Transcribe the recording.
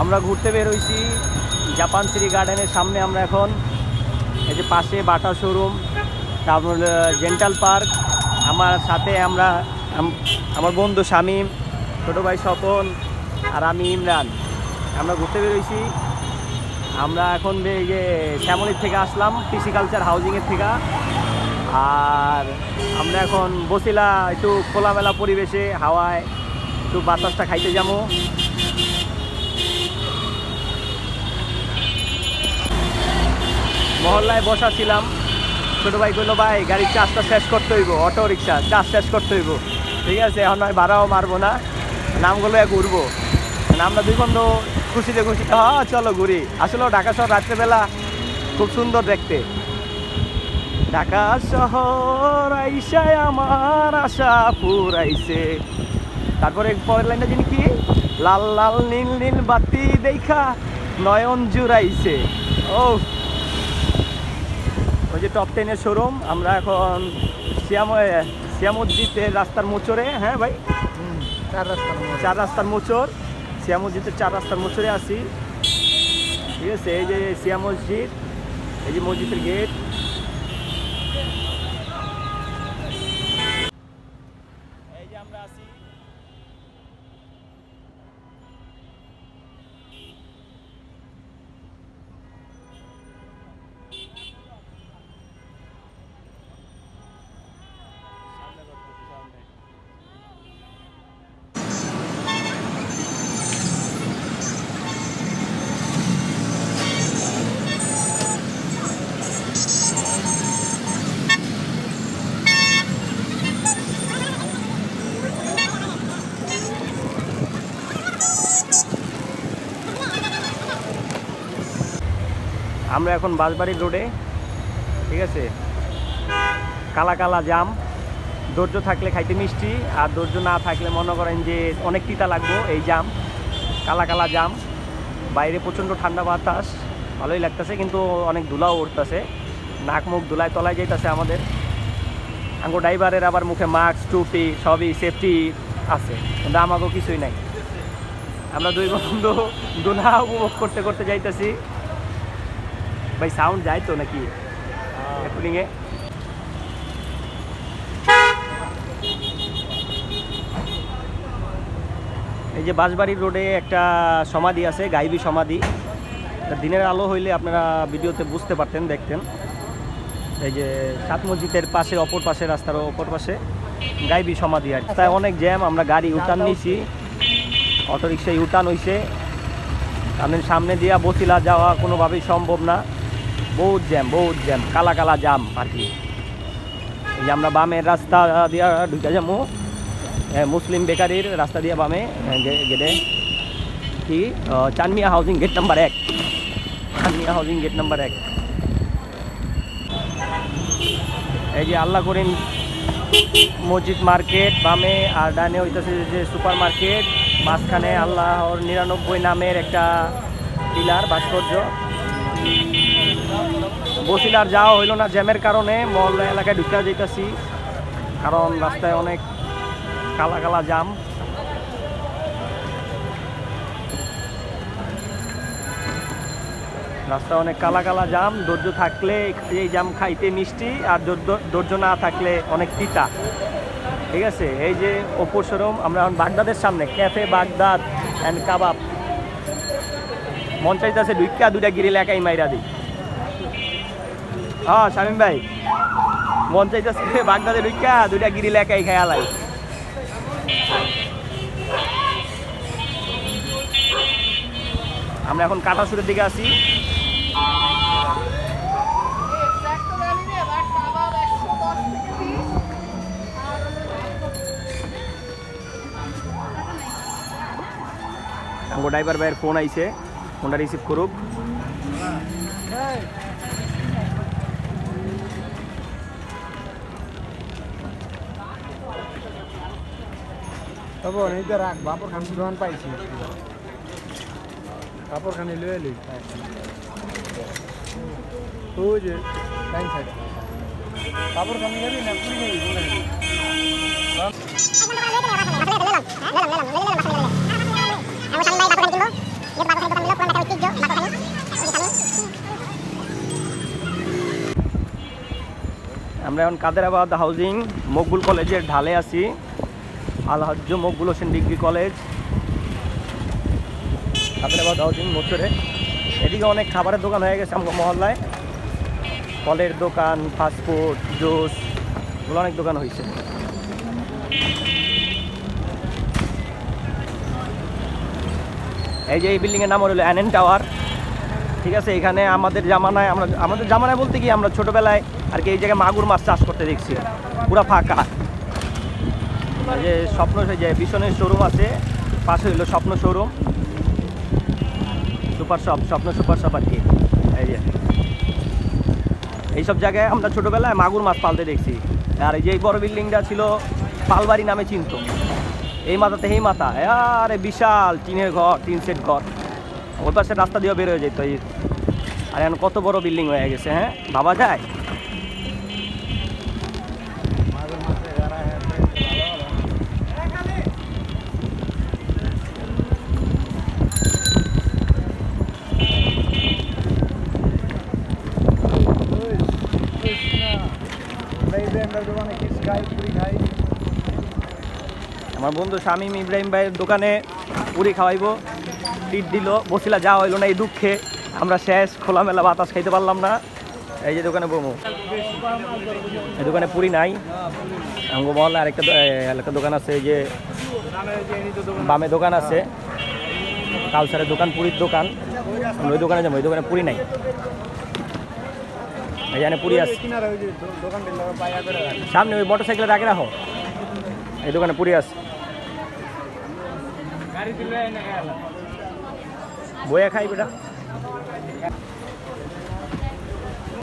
আমরা ঘুরতে বের হয়েছি জাপান সিটি গার্ডেনের সামনে আমরা এখন। এই যে পাশে বাটা শোরুম, তারপর জেন্টাল পার্ক। আমার সাথে আমরা আমার বন্ধু শামীম, ছোটো ভাই স্বপন আর আমি ইমরান। আমরা ঘুরতে বেরোইছি। আমরা এখন যে শ্যামলির থেকে আসলাম পিসিকালচার হাউজিংয়ের থেকে। আর আমরা এখন বসিলা একটু খোলামেলা পরিবেশে, হাওয়ায় একটু বাতাসটা খাইতে যাব। মহল্লায় বসা ছিলাম ছোটো ভাই কইলো, ভাই, গাড়ির চার্জটা শেষ করতে হইব অটো রিক্সা চার্জ শেষ করতে হইব। ঠিক আছে, এখন নয় ভাড়াও মারবো না, নামগুলো এক ঘুরবো। মানে আমরা দুই বন্ধু খুশিতে খুশিতে হ্যাঁ চলো ঘুরি। আসলে ঢাকা শহর রাত্রেবেলা খুব সুন্দর দেখতে। ঢাকা শহর আইসায় আমার আশা পুরাইছে তারপরে পরের লাইনটা যিনি কি? লাল লাল, নীল নীল বাতি দেখা নয়ন জুড়াইছে। ও ওই যে টপ টেনের শোরুম আমরা এখন শ্যাম শ্যামজ্জিতের রাস্তার মোচরে হ্যাঁ ভাই? চার রাস্তার চার রাস্তার মোচর শ্যাম মসজিদের চার রাস্তার মোচরে আসি ঠিক আছে এই যে শ্যাম মসজিদ এই যে মসজিদের গেট আমরা এখন বাঁশবাড়ির রোডে, ঠিক আছে? কালা কালা জাম। ধৈর্য থাকলে খাইতে মিষ্টি, আর ধৈর্য না থাকলে মনে করেন যে অনেক তিতা লাগবো এই জাম, কালা কালা জাম। বাইরে প্রচণ্ড ঠান্ডা বাতাস, ভালোই লাগতেছে, কিন্তু অনেক ধুলাও উঠতেছে। নাক মুখ ধুলায় তলায় যাইতেছে আমাদের। আঙ্গো ড্রাইভারের আবার মুখে মাস্ক, টুপি, সবই সেফটি আছে। কিন্তু আমাকেও কিছুই নাই। আমরা দুই বন্ধু দোলা উপভোগ করতে করতে যাইতেছি। ভাই সাউন্ড যায় তো নাকি? রেকর্ডিংয়ে এই যে বাঁশবাড়ির রোডে একটা সমাধি আছে গাইবি সমাধি। দিনের আলো হইলে আপনারা ভিডিওতে বুঝতে পারতেন দেখতেন। এই যে সাত মসজিদের পাশে অপর পাশে রাস্তার অপর পাশে গাইবি সমাধি আর তাই অনেক জ্যাম আমরা গাড়ি উঠান নিছি। অটোরিক্সা ইউটার্ন হইছে। আপনার সামনে দিয়া বসিলা যাওয়া কোনোভাবেই সম্ভব না। বহুত জ্যাম বহুত জ্যাম, কালা কালা জাম আর কি এই যে আমরা বামের রাস্তা দিয়া ঢুকে যাব মুসলিম বেকারির রাস্তা দিয়ে বামে গেটে। কি? চানমিয়া হাউজিং গেট নাম্বার এক। চানমিয়া হাউজিং গেট নাম্বার এক। এই যে আল্লাহ করিম মসজিদ মার্কেট বামে, আর ডানে হইতেছে যে সুপার মার্কেট মাঝখানে আল্লাহর নিরানব্বই নামের একটা পিলার ভাস্কর্য। বসিলার যাওয়া হইল না, জ্যামের কারণে মহল্লা এলাকায় ঢুকতে যাইতেছি। কারণ রাস্তায় অনেক কালা কালা জাম। রাস্তায় অনেক কালা কালা জাম, ধৈর্য থাকলে এই জাম খাইতে মিষ্টি আর ধৈর্য- না থাকলে অনেক তিতা। ঠিক আছে? এই যে অপুর শোরুম, আমরা এখন বাগদাদের সামনে, ক্যাফে, বাগদাদ অ্যান্ড কাবাব। মন চাইতেছে দুইটা দুইটা গিরিল একাই মাইরা দিই। হ্যাঁ শামিম ভাই। মন চাইতেছে বাগদাদে দুইটা দুইটা গিরিল একাই খেয়ালাই আমরা এখন কাটাসুরের দিকে আমার ড্রাইভার ভাইয়ের ফোন আইছে। ফোনটা রিসিভ করুক। তবে অনেকটা রাখ, বাপর খান দোকান পাইছি। বাপর খানে লয়ে লই ওই যে টাইম বাপর না পুরি আমরা এখন কাদেরাবাদ হাউজিং, মকবুল কলেজের ঢালে আছি। Alhaj Maqbul Hossain degree college. Kaderabad housing মোচরে এদিকে অনেক খাবারের দোকান হয়ে গেছে আমার মহল্লায়। ফলের দোকান ফাস্টফুড জুস এগুলো অনেক দোকান হয়েছে এই যে এই বিল্ডিংয়ের নাম হলো অ্যানেন টাওয়ার ঠিক আছে, এখানে আমাদের জামানায়, আমরা, আমাদের জামানায় বলতে কি আমরা ছোটোবেলায় আর কি এই জায়গায় মাগুর মাছ চাষ করতে দেখছি। পুরা ফাঁকা। যে স্বপ্ন যে বিশনের শোরুম আছে, পাশে হইল Shwapno showroom super shop, Shwapno super shop আর কি, এই যে। এইসব জায়গায় আমরা ছোটোবেলায় মাগুর মাছ পালতে দেখছি। আর এই যে বড় বিল্ডিংটা ছিল পালবাড়ি নামে চিনত এই মাথাতে এই মাথা। আরে বিশাল, টিনের ঘর, টিন সেট ঘর। ওই পাশে রাস্তা দিয়ে বের হয়ে যেত আর এখন কত বড় বিল্ডিং হয়ে গেছে হ্যাঁ? ভাবা যায়? আমার বন্ধু শামীম ইব্রাহিম ভাইয়ের দোকানে পুরি খাওয়াইবো। টিট দিল বসিলা যা হইল না এই দুঃখে। আমরা শেষ খোলামেলা বাতাস খাইতে পারলাম না। এই যে দোকানে বমু। এই দোকানে পুরি নাই। আঙ্গো মহল্লা আরেকটা দো- এ, আরেকটা দোকান আছে এই যে বামে দোকান আছে। কালচারের দোকান পুরীর দোকান। ওই দোকানে যাব ওই দোকানে পুরি নাই। এখানে পুরি আছে। সামনে ওই মোটর সাইকেলে রাখে রাখো। এই দোকানে পুরি আছে। বইয়া খাই বেটা।